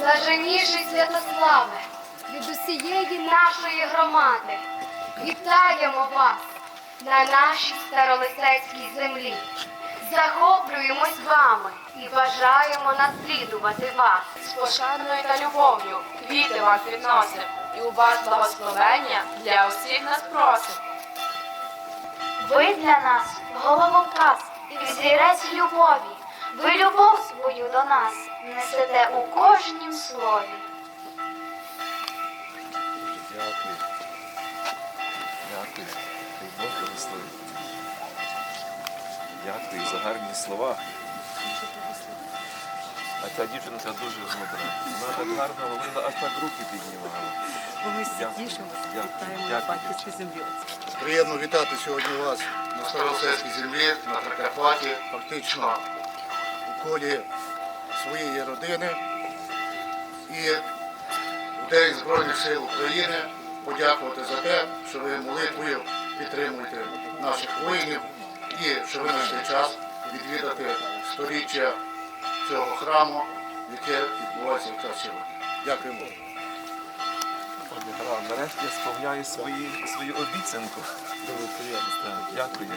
Блаженніший Святославе, від усієї нашої громади вітаємо вас на нашій старолисецькій землі. Захоплюємось вами і бажаємо наслідувати вас. з пошаною та любов'ю квіти вам підносим, і у вас благословення для усіх нас просим. Ви для нас головоказ і взірець любові. Ви любов свою до нас несете у кожнім слові. Дякую. Дякую. Бог. Дякую за гарні слова. А ця дівчинка дуже мудра. Вона так гарно говорила, аж так руки піднімала. Бо ми всі Дякую. тішимося, Дякую. вітаємо на Дякую. батьківській землі. Приємно вітати сьогодні вас на Старосельській землі, на Прикарпатті, фактично у колі своєї родини. І в День Збройних сил України подякувати за те, що ви молитвою підтримуєте наших воїнів і що ви знайшли час відвідати сторіччя цього храму, яке відбувається в час сьогодні. Дякуємо. Нарешті я сповняю свої, свою обіцянку. Дуже приємно. Дякую.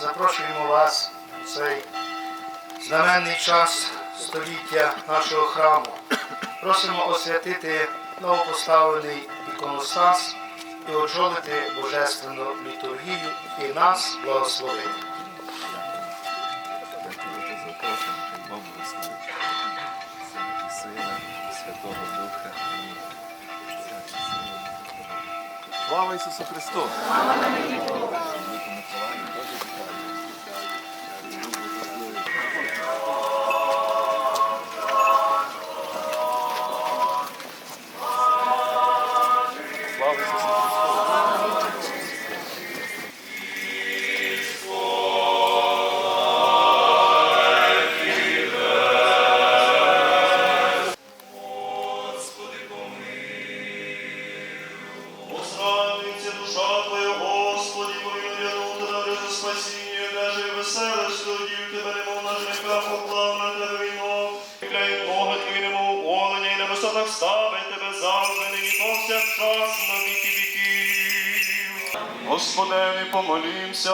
Запрошуємо вас у цей знаменний час століття нашого храму. Просимо освятити новопоставлений іконостас і очолити божественну літургію і нас благословити. Дякую за запрошення. Бог благословить. Сина і Святого Духа. Слава Ісусу Христу! Повсякчас, на віки віків. Господеві, помолімся.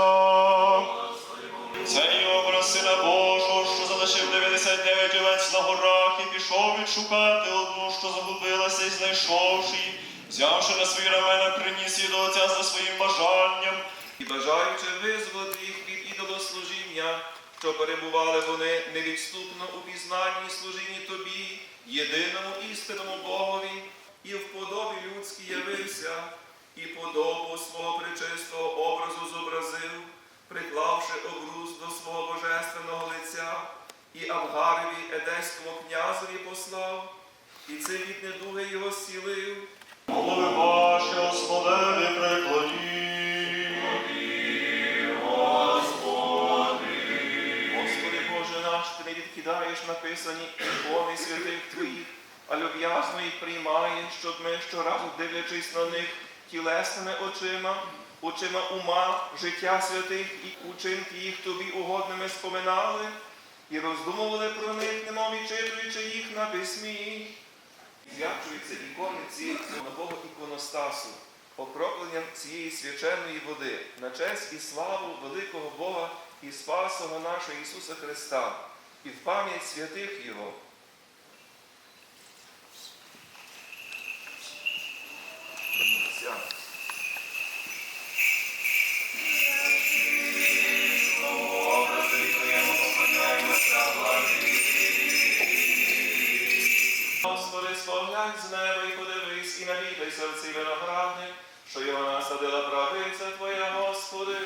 Цей образ Сина Божого, що залишив 99 овець на горах і пішов відшукати одну, що загубилася і знайшовши, її, взявши на свої рамена, приніс її до Отця за своїм бажанням. і бажаючи визволити їх від ідолослужіння, що перебували вони невідступно у пізнанні служінні тобі, єдиному істинному Богові, і в подобі людській явився, і подобу свого пречистого образу зобразив, приклавши обрус до свого божественного лиця, і Авгареві Едеському князеві послав, і це від недуги його зцілив. Голови ваші, Господеві, преклоніть. Господи Боже наш, ти не відкидаєш написані ікони святих Твоїх, а люб'язно їх приймаєш, щоб ми щоразу дивлячись на них тілесними очима, очима ума, життя святих і учинки їх тобі угодними споминали і роздумували про них, немов відчитуючи їх на письмі. Зв'ячуються ікони цієї нового іконостасу, окропленням цієї свяченої води на честь і славу великого Бога і Спасого нашого Ісуса Христа, і в пам'ять святих Його. Господи, споглянь з неба і подивись, і навідайся в цей виноградник, що його насадила правиця Твоя, Господи,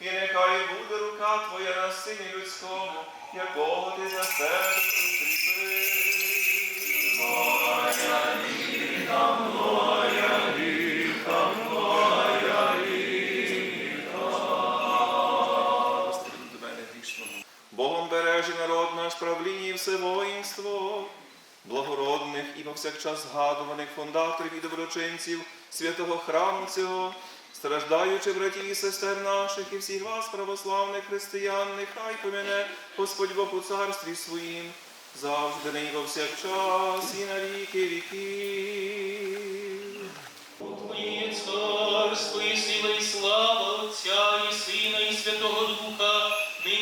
і нехай буде рука Твоя на сині людському, якого ти за себе укріпив. Господи, правління і все воїнство, благородних і повсякчас згадуваних фундаторів і доброчинців святого храму цього, страждаючи братів і сестер наших і всіх вас, православних християн, нехай помине Господь Бог у царстві своїм, завжди нині повсякчас і на віки віків. Твоє царство і сила і слава Отця і Сина і Святого Духа,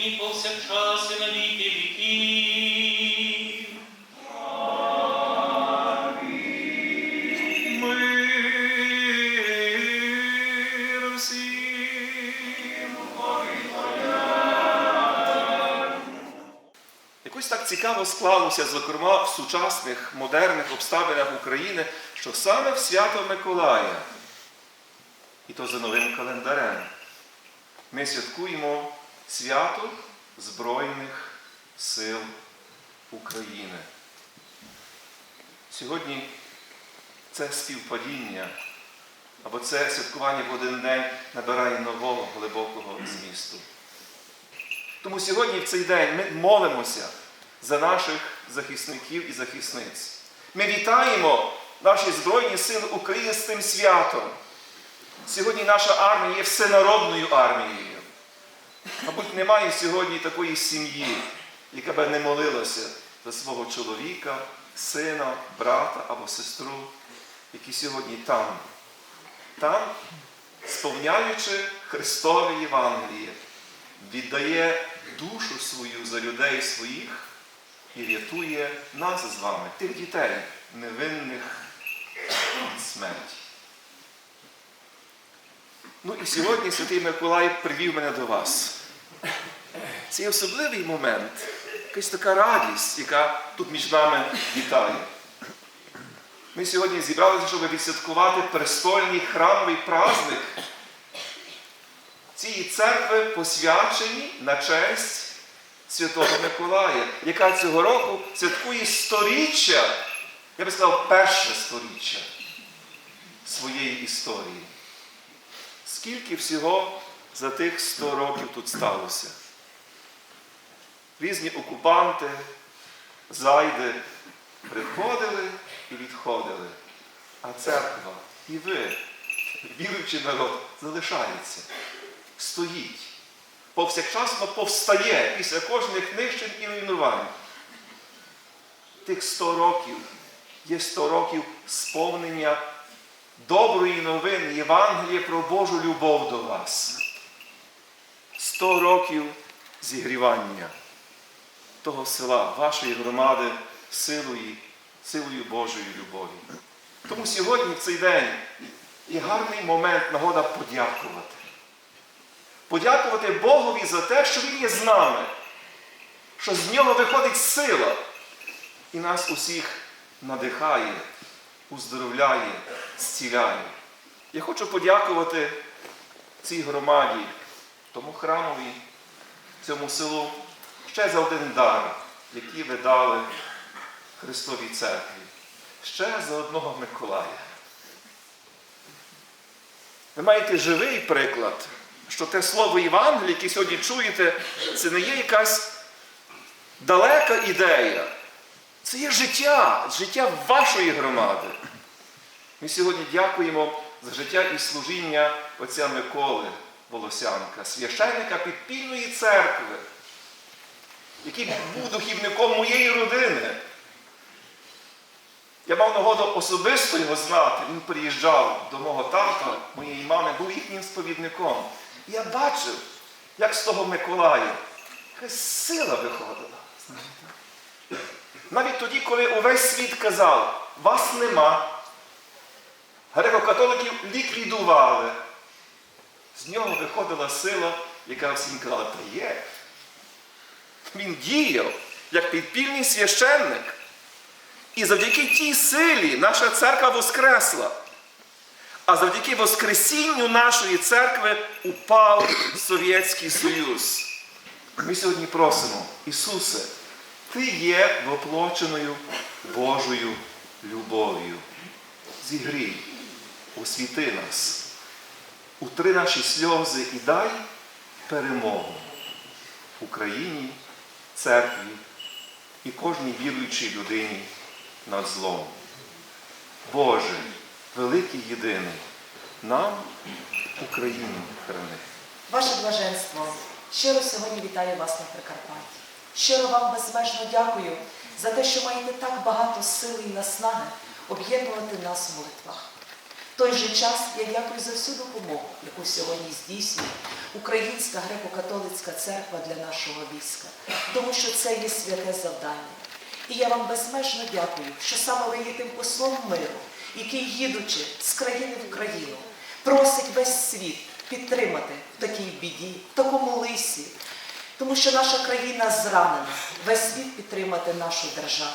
нині повсякчас і на віки віків. Всім. Якось так цікаво склалося, зокрема, в сучасних модерних обставинах України, що саме в свято Миколая, і то за новим календарем, ми святкуємо свято Збройних сил України. Сьогодні це співпадіння або це святкування в один день набирає нового глибокого змісту. Тому сьогодні в цей день ми молимося за наших захисників і захисниць. Ми вітаємо наші Збройні Сили України з цим святом. Сьогодні наша армія є всенародною армією. Мабуть, немає сьогодні такої сім'ї, яка би не молилася за свого чоловіка, сина, брата або сестру, які сьогодні там, там, сповняючи Христове Євангеліє, віддає душу свою за людей своїх і рятує нас з вами, тих дітей, невинних від смерті. Ну і сьогодні Святий Миколай привів мене до вас. Цей особливий момент, якась така радість, яка тут між нами вітає. Ми сьогодні зібралися, щоб відсвяткувати престольний храмовий праздник цієї церкви посвячені на честь Святого Миколая, яка цього року святкує сторіччя, я би сказав, перше сторіччя своєї історії. Скільки всього за тих 100 років тут сталося? Різні окупанти, зайди приходили і відходили. А церква і ви, віруючий народ, залишається, стоїть, повсякчасно повстає після кожних нищень і руйнувань. Тих 100 років є 100 років сповнення доброї новини Євангелія про Божу любов до вас. 100 років зігрівання того села, вашої громади силою, силою Божої любові. Тому сьогодні, в цей день, є гарний момент, нагода подякувати. Подякувати Богові за те, що Він є з нами, що з нього виходить сила і нас усіх надихає, уздоровляє, зціляє. Я хочу подякувати цій громаді, тому храмові, цьому селу ще за один дар, який ви дали Христовій церкві. Ще за одного Миколая. Ви маєте живий приклад, що те слово Євангелія, яке сьогодні чуєте, це не є якась далека ідея. Це є життя, життя вашої громади. Ми сьогодні дякуємо за життя і служіння отця Миколи Волосянка, священника підпільної церкви, який був духівником моєї родини. Я мав нагоду особисто його знати. Він приїжджав до мого тата, моєї мами, був їхнім сповідником. І я бачив, як з того Миколая якась сила виходила. Навіть тоді, коли увесь світ казав, вас нема, греко-католиків ліквідували. З нього виходила сила, яка всім казала, та є. Він діяв як підпільний священник. І завдяки тій силі наша церква воскресла. А завдяки Воскресінню нашої церкви упав Совєтський Союз. Ми сьогодні просимо, Ісусе, Ти є воплоченою Божою любов'ю. Зігрій, освіти нас, утри наші сльози і дай перемогу Україні, церкві і кожній віруючій людині над злом. Боже, великий єдиний, нам Україну храни. Ваше блаженство, щиро сьогодні вітаю вас на Прикарпатті. Щиро вам безмежно дякую за те, що маєте так багато сили і наснаги об'єднувати нас в молитвах. В той же час я дякую за всю допомогу, яку сьогодні здійснює Українська греко-католицька церква для нашого війська, тому що це є святе завдання. І я вам безмежно дякую, що саме ви є тим послом миру, який, їдучи з країни в країну, просить весь світ підтримати в такій біді, в такому лисі, тому що наша країна зранена, весь світ підтримати нашу державу,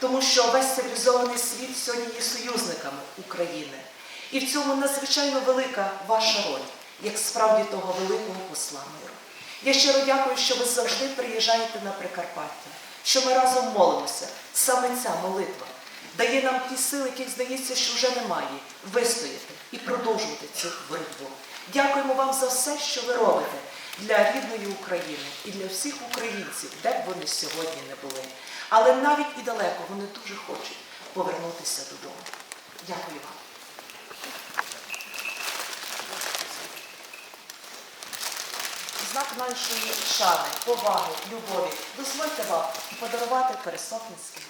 тому що весь цивілізований світ сьогодні є союзниками України. І в цьому надзвичайно велика ваша роль, як справді того великого посла миру. Я щиро дякую, що ви завжди приїжджаєте на Прикарпаття, що ми разом молимося. Саме ця молитва дає нам ті сили, яких здається, що вже немає, вистояти і продовжувати цю боротьбу. Дякуємо вам за все, що ви робите для рідної України і для всіх українців, де б вони сьогодні не були. Але навіть і далеко вони дуже хочуть повернутися додому. Дякую вам. Знак нашої шани, поваги, любові. Дозвольте вам подарувати пересопницький.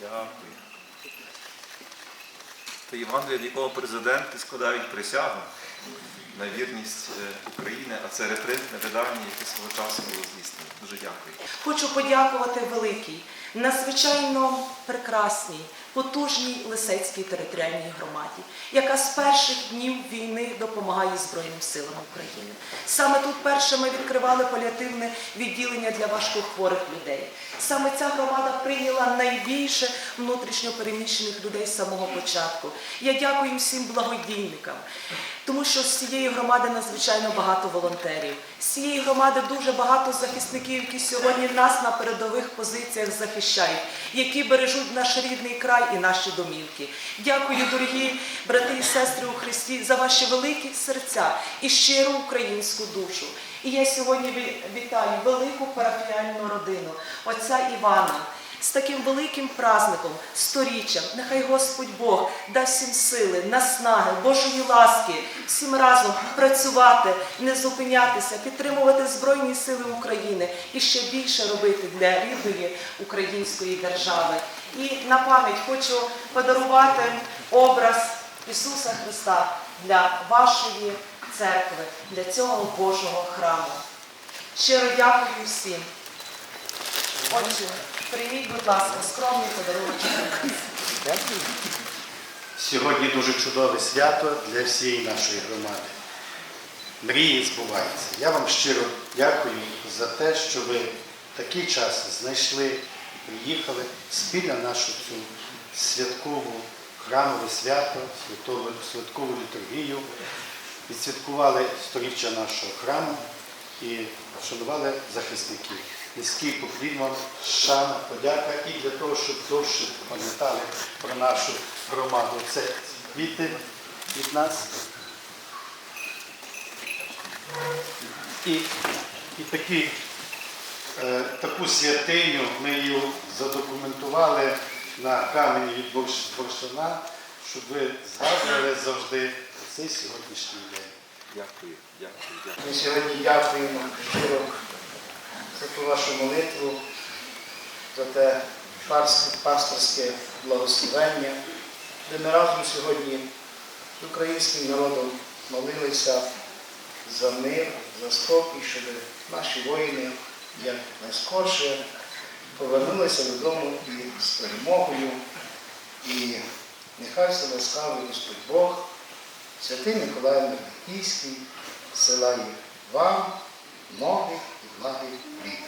Дякую. Це Євангелія, в якого президенти складають присягу на вірність е, України, а це репринтне видання, яке свого часу було здійснено. Дуже дякую. Хочу подякувати великій, надзвичайно прекрасній, потужній Лисецькій територіальній громаді, яка з перших днів війни допомагає Збройним силам України. Саме тут перше ми відкривали паліативне відділення для важкохворих людей. Саме ця громада прийняла найбільше внутрішньо переміщених людей з самого початку. Я дякую всім благодійникам, тому що з цієї громади надзвичайно багато волонтерів. З цієї громади дуже багато захисників, які сьогодні нас на передових позиціях захищають, які бережуть наш рідний край і наші домівки. Дякую, дорогі брати і сестри у Христі, за ваші великі серця і щиру українську душу. І я сьогодні вітаю велику парафіальну родину отця Івана з таким великим праздником, сторіччям. Нехай Господь Бог дасть всім сили, наснаги, Божої ласки, всім разом працювати, не зупинятися, підтримувати Збройні Сили України і ще більше робити для рідної української держави. І на пам'ять хочу подарувати образ Ісуса Христа для вашої церкви, для цього Божого храму. Щиро дякую всім. Отже, прийміть, будь ласка, скромний подарунок. Сьогодні дуже чудове свято для всієї нашої громади. Мрії збуваються. Я вам щиро дякую за те, що ви такий час знайшли і приїхали спільно нашу цю святкову храмове свято, святову, святкову літургію, відсвяткували сторіччя нашого храму і вшанували захисників. Низький поклін шана, подяка і для того, щоб довше пам'ятали про нашу громаду. Це квіти від нас. І, і такі, е, таку святиню ми її задокументували на камені від Борщ- Борщана, щоб ви згадували завжди цей сьогоднішній день. Дякую, дякую, дякую. Ми сьогодні дякуємо щиро за ту вашу молитву, за те пасторське благословення, де ми разом сьогодні з українським народом молилися за мир, за спокій, щоб наші воїни як найскорше повернулися додому і з перемогою. І нехай все ласкавий Господь Бог, Святий Миколай Мельникійський, села їх вам, многих і благих літ.